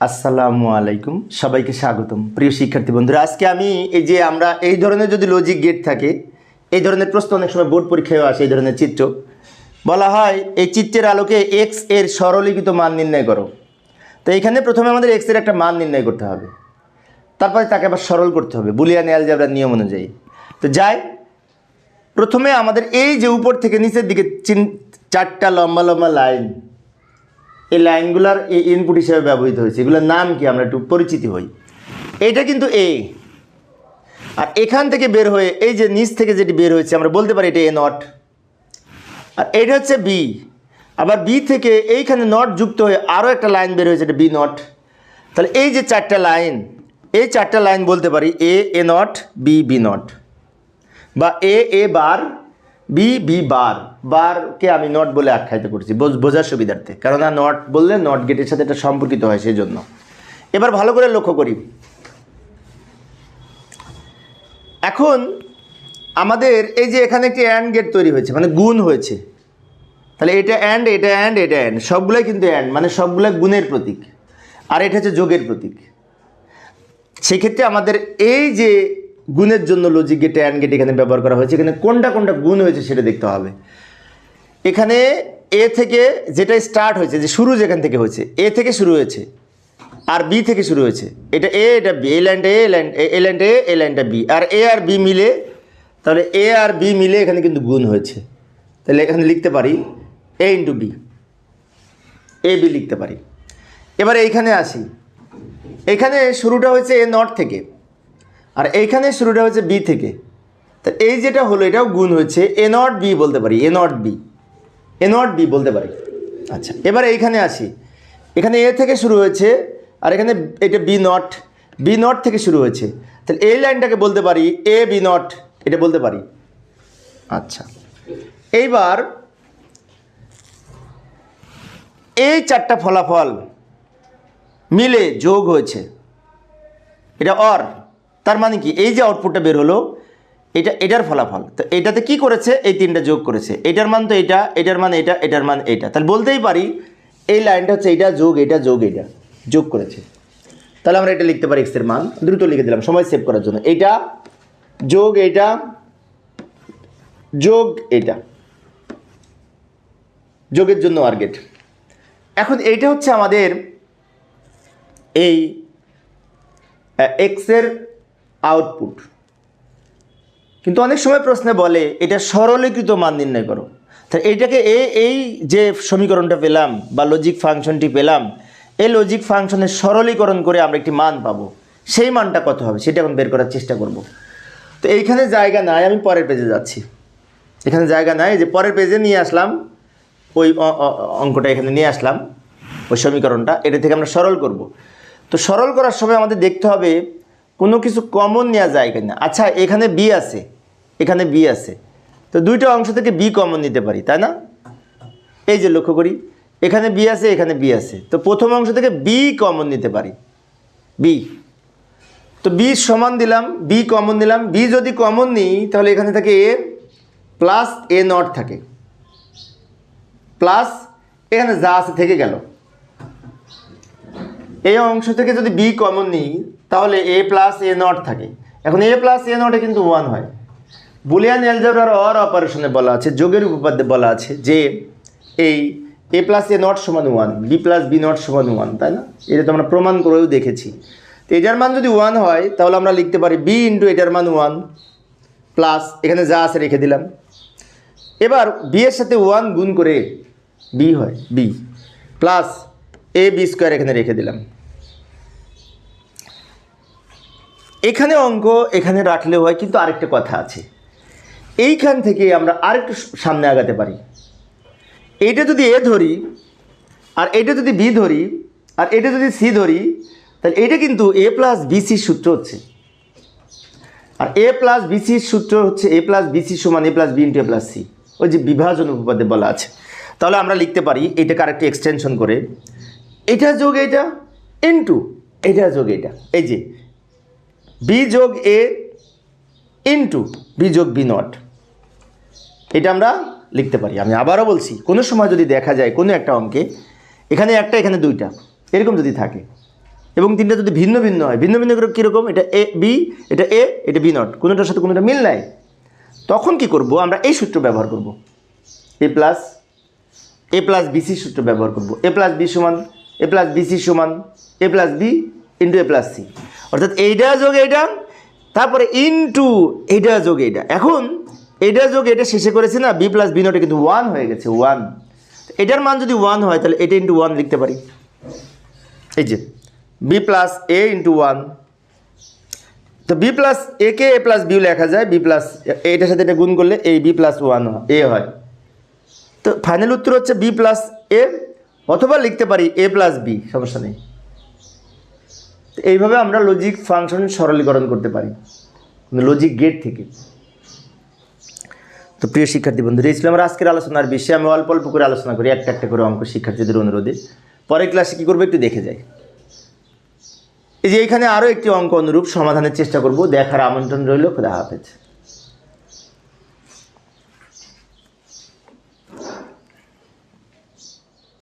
আসসালামু আলাইকুম। সবাইকে স্বাগতম। প্রিয় শিক্ষার্থী বন্ধুরা, আজকে আমি এই যে আমরা এই ধরনের যদি লজিক গেট থাকে, এই ধরনের প্রশ্ন অনেক সময় বোর্ড পরীক্ষায়ও আসে, এই ধরনের চিত্র। বলা হয়, এই চিত্রের আলোকে এক্সের সরলীকৃত মান নির্ণয় করো। তো এখানে প্রথমে আমাদের এক্সের একটা মান নির্ণয় করতে হবে। তারপরে তাকে আবার সরল করতে হবে, বুলিয়ান অ্যালজাবরার নিয়ম অনুযায়ী। তো যাই, প্রথমে আমাদের এই যে উপর থেকে নিচের দিকে চারটা লম্বা লম্বা লাইন। এই লাইনগুলার এই ইনপুট হিসেবে ব্যবহৃত হয়েছে। এগুলোর নাম কি? আমরা একটু পরিচিতি হই। এটা কিন্তু এ আর এখান থেকে বের হয়ে, এই যে নিচ থেকে যেটি বের হয়েছে, আমরা বলতে পারি এটা এ নট আর এটা হচ্ছে বি আবার বি থেকে এইখানে নট যুক্ত হয়ে আরও একটা লাইন বের হয়েছে, এটা বি নট তাহলে এই যে চারটা লাইন, এই চারটা লাইন বলতে পারি A A not B B not বা A A bar B B, বার। বারকে আমি নট বলে আখ্যায়িত করছি, বোঝ- বোঝার সুবিধার্থে। আর নট বললে নট গেটের সাথে এটা সম্পর্কিত হয় সেই জন্য এবার ভালো করে লক্ষ্য করি। এখন আমাদের এই যে এখানে একটি অ্যান্ড গেট তৈরি হয়েছে মানে গুণ হয়েছে। তাহলে এটা অ্যান্ড এটা অ্যান্ড এটা অ্যান্ড সবগুলোই কিন্তু অ্যান্ড মানে সবগুলো গুণের প্রতীক। আর এটা হচ্ছে যোগের প্রতীক। সেক্ষেত্রে আমাদের এই যে গুণের জন্য লজিক গেট অ্যান্ড গেট এখানে ব্যবহার করা হয়েছে। এখানে কোনটা কোনটা গুণ হয়েছে সেটা দেখতে হবে। এখানে এ থেকে যেটা স্টার্ট হয়েছে, যে শুরু যেখান থেকে হয়েছে এ থেকে শুরু হয়েছে, আর বি থেকে শুরু হয়েছে। এটা এ এটা B A land A land A land A A ল্যান্ডটা B আর এ আর বি মিলে, তাহলে এ আর বি মিলে এখানে কিন্তু গুণ হয়েছে। তাহলে এখানে লিখতে পারি A into B A B লিখতে পারি। এবার এইখানে আসি। এখানে শুরুটা হয়েছে এ নট থেকে। আর এইখানে শুরুটা হচ্ছে বি থেকে। তা এই যেটা হলো, এটাও গুণ হয়েছে এ নট বি বলতে পারি A not B A not B বলতে পারি। আচ্ছা এবার এইখানে আসি। এখানে এ থেকে শুরু হয়েছে, আর এখানে এটা বি নট বি নট থেকে শুরু হয়েছে। তাহলে এই লাইনটাকে বলতে পারি এ বি নট এটা বলতে পারি। আচ্ছা এইবার এই চারটা ফলাফল মিলে যোগ হয়েছে। এটা অর তার মানে কি? এই যে আউটপুটটা বের হলো, এটা, এটার ফলাফল। তো এটাতে কি করেছে? এই তিনটা যোগ করেছে। এটার মান তো এটা, এটার মান এটা, এটার মান এটা। তাহলে বলতেই পারি, এই লাইনটা হচ্ছে এটা যোগ এটা যোগ এটা যোগ করেছে। তাহলে আমরা এটা লিখতে পারি এক্সের মান। দ্রুত লিখে দিলাম, সময় সেভ করার জন্য। এটা যোগ এটা যোগ, এটা। যোগের জন্য আর্গেট এখন এইটা হচ্ছে আমাদের এই এক্সের আউটপুট কিন্তু অনেক সময় প্রশ্নে বলে, এটা সরলীকৃত মান নির্ণয় করো। তাহলে এইটাকে এ, এই যে সমীকরণটা পেলাম বা লজিক ফাংশনটি পেলাম, এই লজিক ফাংশনের সরলীকরণ করে আমরা একটি মান পাবো। সেই মানটা কত হবে? সেটা এখন বের করার চেষ্টা করব। তো এইখানে জায়গা নাই, আমি পরের পেজে যাচ্ছি। এখানে জায়গা নাই যে পরের পেজে নিয়ে আসলাম, ওই অঙ্কটা এখানে নিয়ে আসলাম, ওই সমীকরণটা, এটা থেকে আমরা সরল করব। তো সরল করার সময় আমাদের দেখতে হবে কোনো কিছু কমন নেওয়া যায় কিনা? আচ্ছা এখানে বি আছে। এখানে বি আছে। তো দুইটা অংশ থেকে বি কমন নিতে পারি, তাই না? এই যে লক্ষ্য করি, এখানে বি আছে, এখানে বি আছে। তো প্রথম অংশ থেকে বি কমন নিতে পারি। বি তো বি সমান দিলাম বি কমন দিলাম বি যদি কমন নিই, তাহলে এখানে থাকে এ প্লাস এ নট থাকে। প্লাস এখানে যা আছে থেকে গেল। এই অংশ থেকে যদি বি কমন নিই, তাহলে এ প্লাস এ নট থাকে। এখন এ প্লাস এ নটে কিন্তু ওয়ান হয়। বুলিয়ান অ্যালজেব্রার অর অপারেশনে বলা আছে, যোগের উপপাদ্যে বলা আছে যে, এই এ প্লাস এ নট সমান one B plus B not সমান ওয়ান তাই না? এটা তো আমরা প্রমাণ করেও দেখেছি। তো এটার মান যদি ওয়ান হয়, তাহলে আমরা লিখতে পারি বি ইন্টু এটার মান ওয়ান প্লাস এখানে যা আছে রেখে দিলাম। এবার বি এর সাথে ওয়ান গুণ করে বি হয় B plus A B square এখানে রেখে দিলাম। এখানে অঙ্ক এখানে রাখলেও হয়, কিন্তু আরেকটা কথা আছে। এইখান থেকে আমরা আরেকটু সামনে আগাতে পারি। এইটা যদি এ ধরি, আর এটা যদি বি ধরি, আর এটা যদি সি ধরি, তাহলে এটা কিন্তু এ প্লাস বিসির সূত্র হচ্ছে। আর এ প্লাস বিসির সূত্র হচ্ছে এ প্লাস বিসি সমান A plus B into A plus C ওই যে বিভাজন উপপাদ্যে বলা আছে। তাহলে আমরা লিখতে পারি, এটাকে আরেকটি এক্সটেনশন করে এটা যোগ এটা ইন্টু এটা যোগ এটা। এই যে বি যোগ এ ইন্টু বি যোগ বি নট এটা আমরা লিখতে পারি। আমি আবারও বলছি, কোনো সময় যদি দেখা যায় কোনো একটা অঙ্কে, এখানে একটা, এখানে দুইটা, এরকম যদি থাকে, এবং তিনটা যদি ভিন্ন ভিন্ন হয়, ভিন্ন ভিন্ন করে কীরকম? এটা এ বি এটা এ এটা বি নট কোনোটার সাথে কোনোটা মিল নাই। তখন কি করব? আমরা এই সূত্র ব্যবহার করব। A plus A plus BC সূত্র ব্যবহার করব। এ প্লাস বি সমান এ প্লাস বিসি সমান A plus B into A plus C অর্থাৎ এইটা যোগ এইটা, তারপরে ইন্টু এইটা যোগ এইটা। এখন এইটা যোগ এটা শেষে করেছে না বি প্লাস বি নটে কিন্তু ওয়ান হয়ে গেছে ওয়ান এটার মান যদি ওয়ান হয়, তাহলে এটা ইন্টু ওয়ান লিখতে পারি। এই যে B plus A into one তো বি প্লাস এ কে এ প্লাস বিও লেখা যায় বি প্লাস এটার সাথে এটা গুণ করলে এই বি প্লাস ওয়ান এ হয়। তো ফাইনাল উত্তর হচ্ছে বি প্লাস এ অথবা লিখতে পারি এ প্লাস বি সমস্যা নেই। এইভাবে আমরা লজিক ফাংশন সরলীকরণ করতে পারি লজিক গেট থেকে। তো প্রিয় শিক্ষার্থী বন্ধুরা, এই ছিল আমার আজকের আলোচনার বিষয়ে। আমি অল্প অল্প করে আলোচনা করি, একটা একটা করে অঙ্ক শিক্ষার্থীদের অনুরোধে। পরের ক্লাসে কী করব একটু দেখে যাই। এই যে এখানে আরও একটি অঙ্ক অনুরূপ সমাধানের চেষ্টা করব। দেখার আমন্ত্রণ রইল, খুদা হাফেজ।